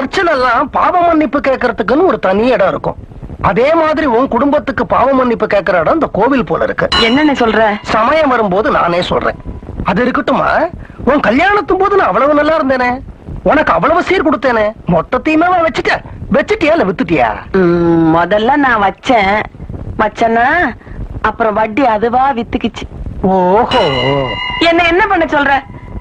சர்ச்சில் எல்லாம் பாவ மன்னிப்பு கேட்கறதுக்குன்னு ஒரு தனி இடம் இருக்கும். அதே மாதிரி உன் குடும்பத்துக்கு பாவ மன்னிப்பு கேட்கற இடம் இந்த கோவில் போல இருக்கு. என்னன்னு சொல்ற? சமயம் வரும்போது நானே சொல்றேன். அது இருக்கட்டுமா? உன் கல்யாணத்தும் போது நான் அவ்வளவு நல்லா இருந்தேனே. உனக்கு அவ்வளவு சீர் கொடுத்தேனே. மொத்தத்தையுமே நான் வச்சுட்ட வச்சுட்டியா இல்ல வித்துட்டியா? ம், முதல்ல நான் வச்சேன். வச்சேன்னா அப்புறம் வட்டி அதுவா வித்துக்குச்சு. ஓஹோ. என்ன என்ன பண்ண சொல்ற?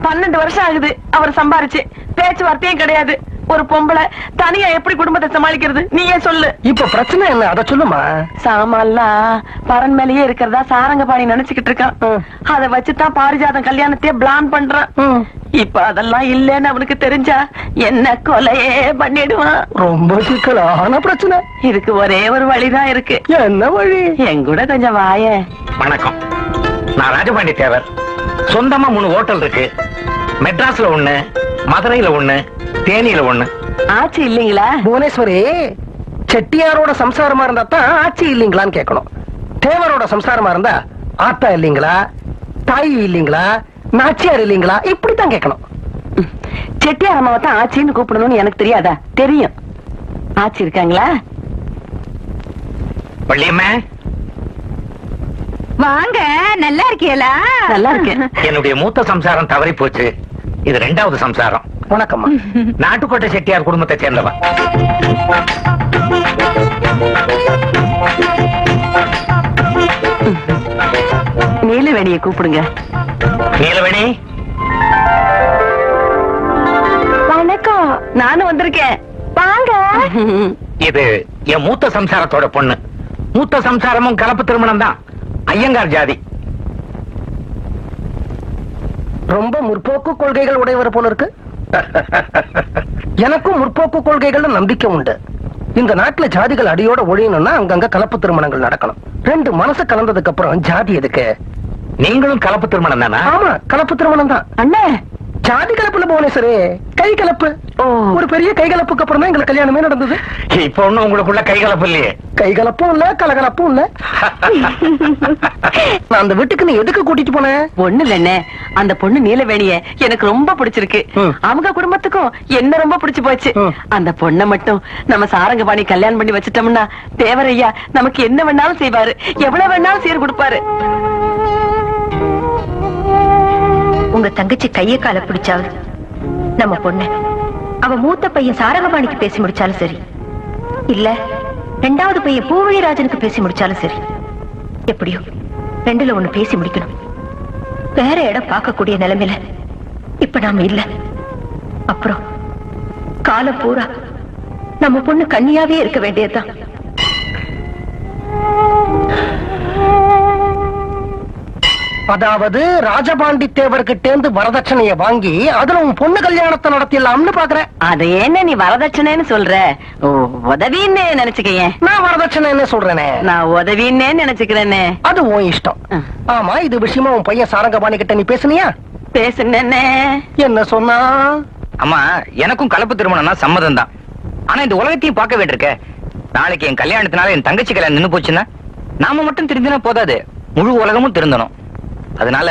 பன்னெண்டு வருஷம் ஆகுது. அவர் சம்பாரிச்சு. பேச்சுவார்த்தையும் கிடையாது. ஒரு பொம்பளை தனியா எப்படி குடும்பத்தை சமாளிக்கிறது? நீயே சொல்லு. இப்ப பிரச்சனை என்ன? அத சொல்லுமா? சாமான்லாம் பரன் மேலேயே இருக்கிறதா சாரங்கபாணி நினைச்சுக்கிட்டு இருக்கான். அத வச்சுதான் பாரிஜாதம் கல்யாணத்தையே பிளான் பண்றான். இப்ப அதெல்லாம் இல்லன்னு அவனுக்கு தெரிஞ்சா என்ன கொலையே பண்ணிடுவான். ரொம்ப சிக்கலான பிரச்சனை. இதுக்கு ஒரே ஒரு வழிதான் இருக்கு. என்ன வழி? என் கூட கொஞ்சம் வாயே. வணக்கம். நான் ராஜபாண்டி தேவர் சொந்தமா மூணு ஹோட்டல் இருக்கு. மெட்ராஸ்ல ஒண்ணு மதுரையில ஒண்ணு தேனியில ஒண்ணு. ஆச்சு இல்லீங்களா? புவனேஸ்வரி செட்டியாரோட சம்சாரமா இருந்தா தான் ஆட்சி இல்லீங்களான்னு கேட்கணும். தேவரோட சம்சாரமா இருந்தா ஆத்தா இல்லீங்களா? தாய் இல்லீங்களா? நாச்சியார் இல்லீங்களா? இப்படித்தான் கேட்கணும். செட்டியார் அம்மாவை தான் ஆச்சின்னு கூப்பிடணும்னு எனக்கு தெரியாதா? தெரியும். ஆச்சி இருக்காங்களா? வள்ளியம்மே. வாங்க நல்லா இருக்கீங்களா நல்லா இருக்கேன். என்னுடைய மூத்த சம்சாரம் தவறி போச்சு இது ரெண்டாவது சம்சாரம். வணக்கம்மா. நாட்டுக்கோட்டை செட்டியார் குடும்பத்தை சேர்ந்தவன். நீலவேணியை கூப்பிடுங்க. நீலவேணி? வணக்கம் நானும் வந்திருக்கேன். வாங்க. இது என் மூத்த சம்சாரத்தோட பொண்ணு. மூத்த சம்சாரமும் கலப்பு திருமணம் தான் ஐயங்கார் ஜாதி. ரொம்ப முற்போக்கு கொள்கைகள் உடையவர் போல இருக்கு. எனக்கும் முற்போக்கு கொள்கைகள் நம்பிக்கை உண்டு. இந்த நாட்டுல ஜாதிகள் அடியோட ஒழியணும்னா அங்கங்க கலப்பு திருமணங்கள் நடக்கணும். ரெண்டு மனசு கலந்ததுக்கு அப்புறம் ஜாதி எதுக்கு? நீங்களும் கலப்பு திருமணம் தானா? ஆமா கலப்பு திருமணம் தான். அண்ணே ஜாதி கலப்புல புவனேஸ்வரி கை கலப்பு. ஓ. ஒரு பெரிய கை கலப்புக்கு அப்புறம் தான் எங்களுக்கு கல்யாணமே நடந்தது. இப்ப ஒண்ணும் உங்களுக்குள்ள கை கலப்பு இல்லையே. கை கலப்பும் இல்ல கலகலப்பும் இல்ல. நான் அந்த வீட்டுக்கு நீ எதுக்கு கூட்டிட்டு போனேன் ஒண்ணு இல்லண்ணே. அந்த பொண்ணு நீலவேணிய எனக்கு ரொம்ப பிடிச்சிருக்கு. அவங்க குடும்பத்துக்கும் என்ன ரொம்ப பிடிச்சு போச்சு. அந்த பொண்ணை மட்டும் நம்ம சாரங்கபாணி கல்யாணம் பண்ணி வச்சிட்டோம்னா தேவரையா நமக்கு என்ன வேணாலும் செய்வாரு. எவ்வளவு வேணாலும் சீர் கொடுப்பாரு. உங்க தங்கச்சி கைய கால பிடிச்சாவது. நம்ம பொண்ணு. அவ மூத்த பையன் சாரகபாணிக்கு பேசி முடிச்சாலும் சரி. இல்ல ரெண்டாவது பையன் பூவழிராஜனுக்கு பேசி முடிச்சாலும் சரி. எப்படியோ ரெண்டுல ஒண்ணு பேசி முடிக்கணும். வேற இடம் பார்க்கக்கூடிய நிலைமையில இப்ப நாம இல்ல. அப்புறம் காலம் பூரா நம்ம பொண்ணு கன்னியாவே இருக்க வேண்டியதுதான். அதாவது ராஜபாண்டி தேவர்கிட்ட இருந்து வரதட்சணைய வாங்கி அதுல உன் பொண்ணு கல்யாணத்தை நடத்திடலாம்னு பாக்குறேன். அது என்ன நீ வரதட்சணைன்னு சொல்ற? ஓ, உதவின்னு நினைச்சுக்கேன் நான் வரதட்சணை என்ன சொல்றேனே. நான் உதவின்னே நினைச்சுக்கிறேனே. அது உன் இஷ்டம். ஆமா இது விஷயமா உன் பையன் சாரங்கபாணி கிட்ட நீ பேசுனியா? பேசுனே என்ன சொன்னா? அம்மா எனக்கும் கலப்பு திருமணம்னா சம்மதம் தான் ஆனா இந்த உலகத்தையும் பார்க்க வேண்டியிருக்க. நாளைக்கு என் கல்யாணத்தினால என் தங்கச்சி கல்யாணம் நின்னு போச்சுன்னா நாம மட்டும் திருந்தினா போதாது. முழு உலகமும் திருந்தணும். அதனால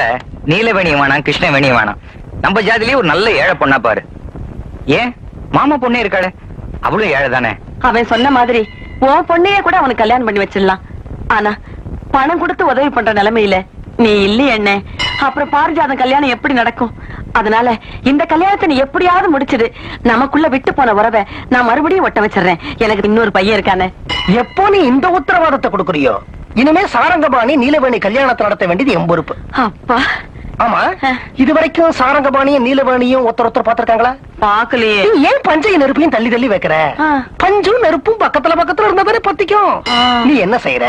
நீலவேணியும் வேணாம் கிருஷ்ணவேணியும் வேணாம் நம்ம ஜாதிலேயே ஒரு நல்ல ஏழை பொண்ணா பாரு. ஏன்? மாமா பொண்ணே இருக்காளே. அவளும் ஏழை தானே. அவன் சொன்ன மாதிரி உன் பொண்ணையே கூட அவனுக்கு கல்யாணம் பண்ணி வச்சிடலாம். ஆனா பணம் கொடுத்து உதவி பண்ற நிலைமையில நீ இல்லையே என்ன அப்புறம் பாரிஜாதம் கல்யாணம் எப்படி நடக்கும்? அதனால இந்த கல்யாணத்தை நீ எப்படியாவது முடிச்சிடு. நமக்குள்ள விட்டு போன உறவை நான் மறுபடியும் ஒட்ட வச்சிடுறேன். எனக்கு இன்னொரு பையன் இருக்கானே. எப்போ நீ இந்த உத்தரவாதத்தை கொடுக்கறியோ? இனிமே சாரங்கபாணி நீலவேணி கல்யாணத்தை நடத்த வேண்டியது என் பொறுப்பு. அப்பா. ஆமா. இது வரைக்கும் சாரங்கபாணியும் நீலவேணியும் ஒருத்தர் ஒருத்தர் பாத்திருக்காங்களா பாக்கலையே ஏன் பஞ்சையும் நெருப்பையும் தள்ளி தள்ளி வைக்கிற. பஞ்சும் நெருப்பும் பக்கத்துல பக்கத்துல இருந்தா பத்திக்கும். ஆ. நீ என்ன செய்யற.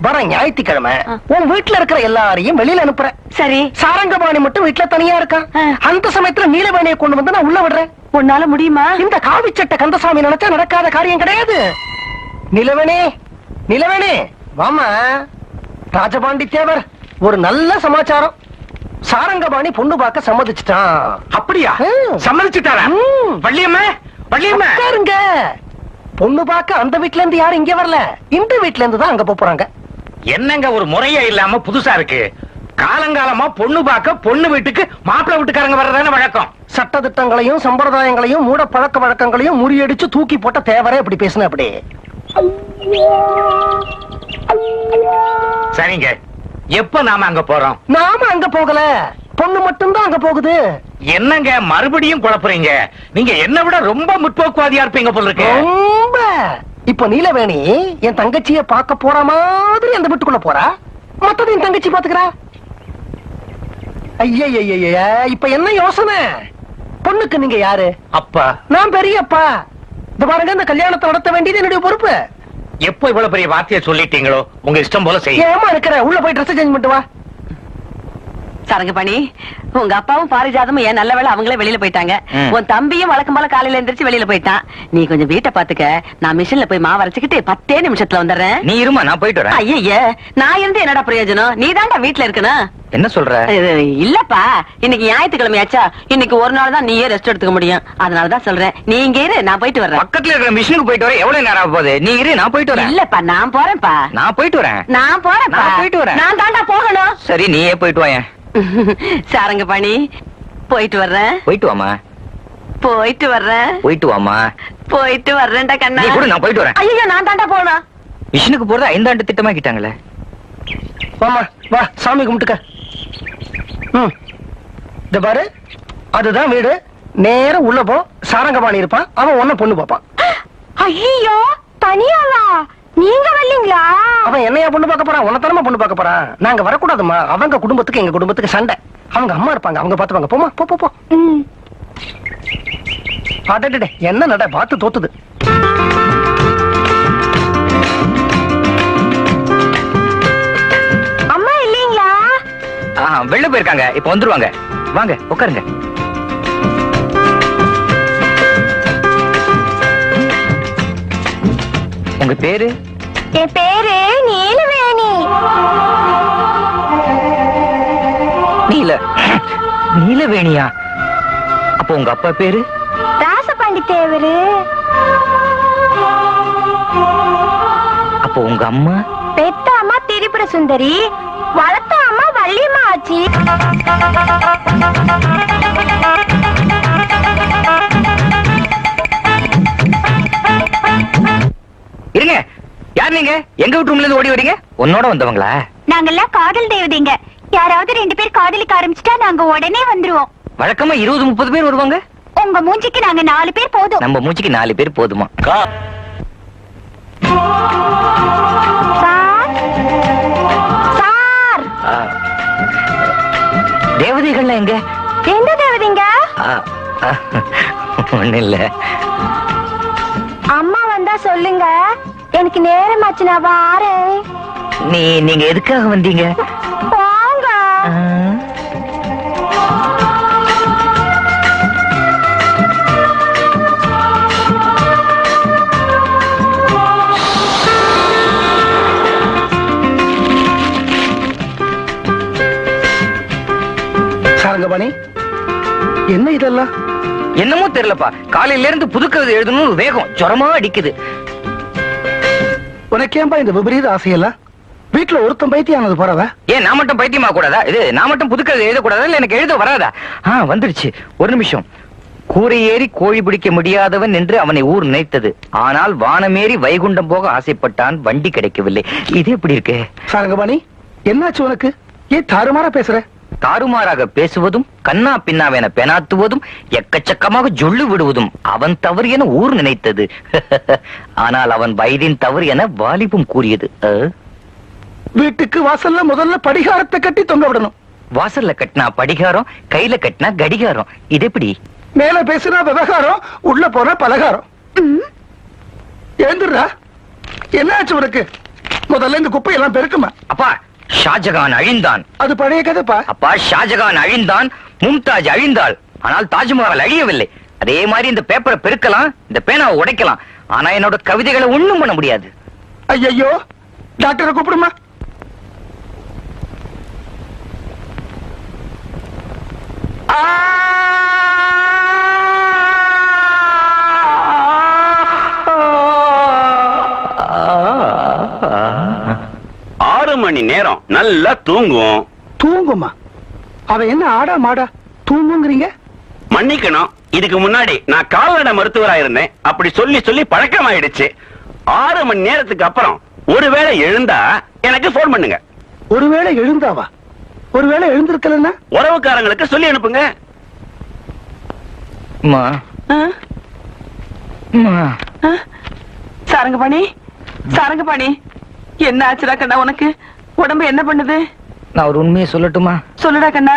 வர ஞாயிற்றுக்கிழமை. உன் வீட்டுல இருக்கிற எல்லாரையும் வெளியில அனுப்புற. சரி. சாரங்கபாணி மட்டும் வீட்டுல தனியா இருக்கான். அந்த சமயத்துல நீலவேணியை கொண்டு வந்து நான் உள்ள விடுறேன். உன்னால முடியுமா? இந்த காவி சட்டை கந்தசாமி நினைச்சா நடக்காத காரியம் கிடையாது. நிலவனே நிலவனே வாமா. ராஜபாண்டி தேவர் ஒரு நல்ல சமாச்சாரம். சாரங்கபாணி பொண்ணு பார்க்க சம்மதிச்சிட்டான். அப்படியா. சம்மதிச்சுட்டாரா. வள்ளியம்மா வள்ளியம்மா. உட்காருங்க. பொண்ணு பார்க்க அந்த வீட்ல இருந்து யாரும் இங்க வரல. இந்த வீட்ல இருந்து தான் அங்க போறாங்க. என்னங்க ஒரு முறையே இல்லாம புதுசா இருக்கு? காலங்காலமா பொண்ணு பார்க்க பொண்ணு வீட்டுக்கு மாப்பிள்ளை வீட்டுக்காரங்க வர்றதானே வழக்கம்? சட்ட திட்டங்களையும் சம்பிரதாயங்களையும் மூட பழக்க வழக்கங்களையும் முறியடிச்சு தூக்கி போட்ட தேவரே அப்படி பேசுன அப்படி. சரிங்க. எப்ப நாம அங்க போறோம்? நாம அங்க போகல. பொண்ணு மட்டும்தான் அங்க போகுது. என்னங்க மறுபடியும் குழப்புறீங்க? நீங்க என்ன விட ரொம்ப முற்போக்குவாதியா இருப்பீங்க போல இருக்கு. ரொம்ப. இப்ப நீலவேணி என் தங்கச்சிய பார்க்க போற மாதிரி அந்த வீட்டுக்குள்ள போறா? மத்தது என் தங்கச்சி பாத்துக்கிறா ஐயய்யய்ய இப்ப என்ன யோசனை? பொண்ணுக்கு நீங்க யாரு? அப்பா. நான் பெரியப்பா. இந்த பாருங்க இந்த கல்யாணத்தை நடத்த வேண்டியது என்னுடைய பொறுப்பு. எப்போ இவ்வளவு பெரிய வார்த்தையை சொல்லிட்டீங்களோ உங்க இஷ்டம் போல செய்ய ஏமா இருக்கிற? உள்ள போய் ட்ரெஸ் சேஞ்ச் பண்ணிட்டு வா. சரங்கபாணி உங்க அப்பாவும் பாரிஜாதமும் ஏன் நல்ல வேளை அவங்களே வெளியில போயிட்டாங்க. உன் தம்பியும் வழக்கம் போல காலையில எந்திரிச்சு வெளியில போயிட்டான். நீ கொஞ்சம் வீட்டை பாத்துக்க நான் மிஷின்ல போய் மாவு அரைச்சுக்கிட்டு பத்தே நிமிஷத்துல வந்துடுறேன். நீ இருமா நான் போயிட்டு வரேன். ஐய நான் இருந்து என்னடா பிரயோஜனம்? நீ தாண்டா வீட்டுல இருக்கணும். என்ன சொல்ற? இல்லப்பா. இன்னைக்கு ஞாயிற்றுக்கிழமையாச்சா இன்னைக்கு ஒரு நாள் தான் நீயே ரெஸ்ட் எடுத்துக்க முடியும். அதனாலதான் சொல்றேன். நீ இங்க இரு நான் போயிட்டு வர்றேன். பக்கத்துல இருக்கிற மிஷினுக்கு போயிட்டு வர எவ்வளவு நேரம் ஆக போகுது? நீ இரு நான் போயிட்டு வரேன். இல்லப்பா நான் போறேன்ப்பா. நான் போயிட்டு வரேன். நான் போறேன்ப்பா. நான் போயிட்டு வரேன். நான் தாண்டா போகணும். சரி நீயே போயிட்டு வாயேன். சாரங்கபாணி போயிட்டு வர்றேன் போயிட்டு வாமா போயிட்டு வர்றேன் போயிட்டு வாமா போயிட்டு வர்றேன்டா கண்ணா. நீ கூட நான் போயிட்டு வரேன். ஐயோ நான் தாண்டா போகணும் மிஷினுக்கு போறது ஐந்தாண்டு திட்டமாக்கிட்டாங்களே வாமா வா சாமி கும்பிட்டுக்க. ம். இந்த பாரு. அதுதான் வீடு. நேரா உள்ள போ. சாரங்கபாணி இருப்பான். அவன் ஒன்ன பொண்ணு பார்ப்பான். ஐயோ தனியாவா நீங்க வரலீங்களா? அவன் என்னையா பொண்ணு பார்க்க போறான்? உன்னத்தனமா பொண்ணு பார்க்க போறான்? நாங்க வரக்கூடாதுமா அவங்க குடும்பத்துக்கு எங்க குடும்பத்துக்கு சண்டை. அவங்க அம்மா இருப்பாங்க. அவங்க பாத்துப்பாங்க. போமா போ போ போ. அடடே என்ன நட? பார்த்து தோத்துது. அம்மா இல்லீங்களா? ஆஹா வெளில போயிருக்காங்க. இப்ப வந்துருவாங்க. வாங்க உட்காருங்க. உங்க பேரு? என் பேரு நீலவேணி. நீல. நீலவேணியா? அப்போ உங்க அப்பா பேரு? ராசபாண்டி தேவரு அப்போ உங்க அம்மா? பெத்த அம்மா திரிபுர சுந்தரி வளர்த்த அம்மா வள்ளியம்மா ஆச்சி. எங்க வீட்டு ரூம்ல இருந்து ஓடி வரீங்க? உன்னோட வந்தவங்களா? நாங்கெல்லாம் காதல் தேவதைங்க யாராவது ரெண்டு பேர் காதலிக்க ஆரம்பிச்சிட்டா நாங்க உடனே வந்துருவோம். வழக்கமா இருபது முப்பது பேர் வருவாங்க? உங்க மூஞ்சிக்கு நாங்க நாலு பேர் போதும். நம்ம மூச்சுக்கு நாலு பேர் போதுமா. தேவதைகள்லாம் எங்க? எந்த தேவதைங்க? ஒண்ணும் இல்ல. அம்மா வந்தா சொல்லுங்க. எனக்கு நேரமாச்சு நான் வாரேன் நீ நீங்க எதுக்காக வந்தீங்க? போங்க ஆ. சாரங்கபாணி என்ன இதெல்லாம்? என்னமோ தெரியலப்பா. காலையில இருந்து புது கவிதை எழுதணும் வேகம். ஜுரமா அடிக்குது. உனக்கேம்பா இந்த விபரீத ஆசையெல்லாம்? வீட்டுல ஒருத்தன் பைத்தியானது போறவ? ஏன் நான் மட்டும் பைத்தியமா கூடாதா? இது நான் மட்டும் புது கவிதை எழுதக்கூடாதா? இல்ல எனக்கு எழுத வராதா? ஆ வந்துருச்சு. ஒரு நிமிஷம். கூரை ஏறி கோழி பிடிக்க முடியாதவன் என்று அவனை ஊர் நினைத்தது. ஆனால் வானமேறி வைகுண்டம் போக ஆசைப்பட்டான். வண்டி கிடைக்கவில்லை. இது எப்படி இருக்கு? சாரங்கபாணி என்னாச்சு உனக்கு? ஏன் தாறுமாறா பேசுற? தாறுமாறாக பேசுவதும் கண்ணா பின்னாவென பெனாத்துவதும் எக்கச்சக்கமாக ஜொல்லு விடுவதும் அவன் தவறு என ஊர் நினைத்தது. ஆனால் அவன் வயதின் தவறு என வாலிபம் கூறியது? வீட்டுக்கு வாசல்ல முதல்ல படிகாரத்தை கட்டி தொங்க விடணும். வாசல்ல கட்டினா படிகாரம் கையில கட்டினா கடிகாரம். இது எப்படி? மேல பேசினா விவகாரம் உள்ள போனா பலகாரம். எழுந்துடுறா என்னாச்சு உனக்கு? முதல்ல இந்த குப்பையெல்லாம் பெருக்குமா? அப்பா ஷாஜகான் அழிந்தான். அது பழைய கதைப்பா. அப்பா ஷாஜகான் அழிந்தான் மும்தாஜ் அழிந்தாள். ஆனால் தாஜ்மஹால் அழியவில்லை. அதே மாதிரி இந்த பேப்பரை பெருக்கலாம் இந்த பேனாவை உடைக்கலாம். ஆனா என்னோட கவிதைகளை ஒண்ணும் பண்ண முடியாது. ஐயையோ டாக்டரை கூப்பிடுமா? ஆறு மணி நேரம் நல்லா தூங்கும் தூங்குமா? அவ என்ன ஆடா மாடா? தூங்குங்கிறீங்க? மன்னிக்கணும். இதுக்கு முன்னாடி நான் கால்நடை மருத்துவரா இருந்தேன். அப்படி சொல்லி சொல்லி பழக்கமாயிடுச்சு. ஆறு மணி நேரத்துக்கு அப்புறம் ஒருவேளை எழுந்தா எனக்கு போன் பண்ணுங்க. ஒருவேளை எழுந்தாவா? ஒருவேளை எழுந்திருக்கலன்னா? உறவுக்காரங்களுக்கு சொல்லி அனுப்புங்க. அம்மா? அம்மா ஆ? சாரங்கபாணி சாரங்கபாணி என்ன ஆச்சுடா கண்ணா உனக்கு? உடம்பு என்ன பண்ணுது? நான் ஒரு உண்மையை சொல்லட்டுமா? சொல்லுடா கண்ணா.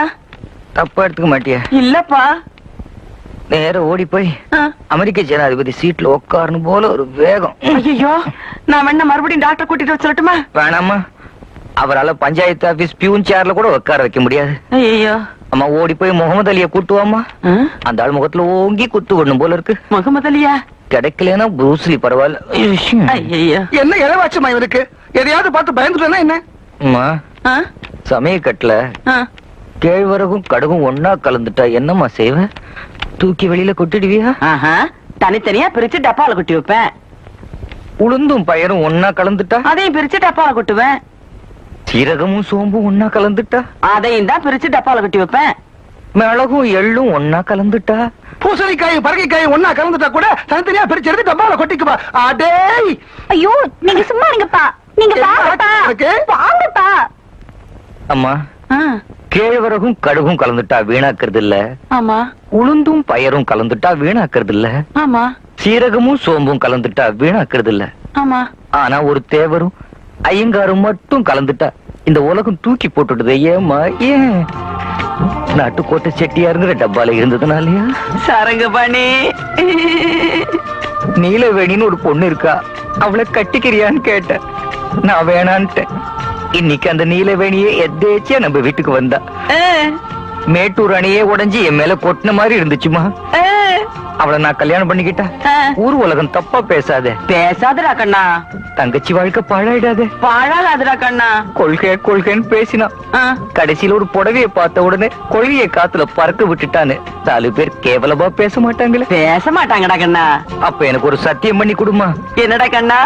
தப்பா எடுத்துக்க மாட்டியா? இல்லப்பா. நேரா ஓடி போய். அமெரிக்க ஜனாதிபதி சீட்ல உட்காரணும் போல ஒரு வேகம். ஐயோ நான் வேணா மறுபடியும் டாக்டர் கூட்டிட்டு வர சொல்லட்டுமா? வேணாமா அவரால பஞ்சாயத்து ஆபீஸ் பியூன் சேர்ல கூட உட்கார வைக்க முடியாது. ஐயோ அம்மா ஓடி போய் முகமது அலிய கூட்டுவாமா அந்த ஆள் முகத்துல ஓங்கி குத்து விடணும் போல இருக்கு. முகமது அலியா? கிடைக்கலனா ப்ரூஸ்லி பரவாயில்ல. ஐயோ என்ன இளவாச்சுமா இவருக்கு எதையாவது பார்த்து பயந்துட்டேன்னா என்ன? அம்மா சமயக்கட்டுல கேழ்வரகும் கடுகும் ஒன்னா கலந்துட்டா என்னம்மா செய்வ? தூக்கி வெளியில கொட்டிடுவியா? தனித்தனியா பிரிச்சு டப்பால கொட்டி வைப்பேன். உளுந்தும் பயரும் ஒன்னா கலந்துட்டா? அதையும் பிரிச்சு டப்பால கொட்டுவேன். சீரகமும் சோம்பும் ஒன்னா கலந்துட்டா? அதையும் தான் பிரிச்சு டப்பால கொட்டி வைப்பேன். மிளகும் எள்ளும் ஒன்னா கலந்துட்டா? பூசணிக்காயும் பரங்கிக்காயும் ஒன்னா கலந்துட்டா கூட தனித்தனியா பிரிச்சு எடுத்து டப்பால கொட்டிக்குவா. அடேய்! ஐயோ நீங்க சும்மா இருங்கப்பா. அம்மா கேழ்வரகும் கடுகும் கலந்துட்டா வீணாக்குறது இல்ல ஆமா. உளுந்தும் பயரும் கலந்துட்டா வீணாக்குறது இல்ல ஆமா. சீரகமும் சோம்பும் கலந்துட்டா வீணாக்குறது இல்ல ஆமா. ஆனா ஒரு தேவரும் ஐயங்காரும் மட்டும் கலந்துட்டா இந்த உலகம் தூக்கி போட்டுடுது ஏமா ஏன்? நாட்டுக்கோட்டை செட்டியாருங்கிற டப்பால இருந்ததுனாலயா? சாரங்கபாணி நீலவேணின்னு ஒரு பொண்ணு இருக்கா. அவளை கட்டிக்கிறியான்னு கேட்டேன். நான் வேணான்ட்டேன் இன்னைக்கு அந்த நீலவேணியே எதேச்சியா நம்ம வீட்டுக்கு வந்தா. மேட்டூர் அணையே உடைஞ்சு என் மேல கொட்டின மாதிரி இருந்துச்சுமா? அவளை நான் கல்யாணம் பண்ணிக்கிட்டா? ஊர் உலகம் தப்பா பேசாதே. பேசாதடா கண்ணா. தங்கச்சி வாழ்க்கை பாழாயிடாதே. பாழாகாதடா கண்ணா. கொள்கை கொள்கைன்னு பேசினான் ஆ. கடைசியில ஒரு புடவைய பார்த்த உடனே கொள்கைய காத்துல பறக்க விட்டுட்டான்னு. நாலு பேர் கேவலமா பேச மாட்டாங்களே. பேச மாட்டாங்கடா கண்ணா. அப்ப எனக்கு ஒரு சத்தியம் பண்ணி கொடுமா. என்னடா கண்ணா?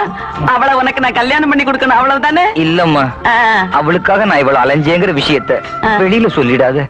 அவளை உனக்கு நான் கல்யாணம் பண்ணி கொடுக்கணும் அவ்வளவுதானே? இல்லம்மா. அவளுக்காக நான் இவ்வளவு அலைஞ்சேங்கிற விஷயத்த. வெளியில சொல்லிடாத.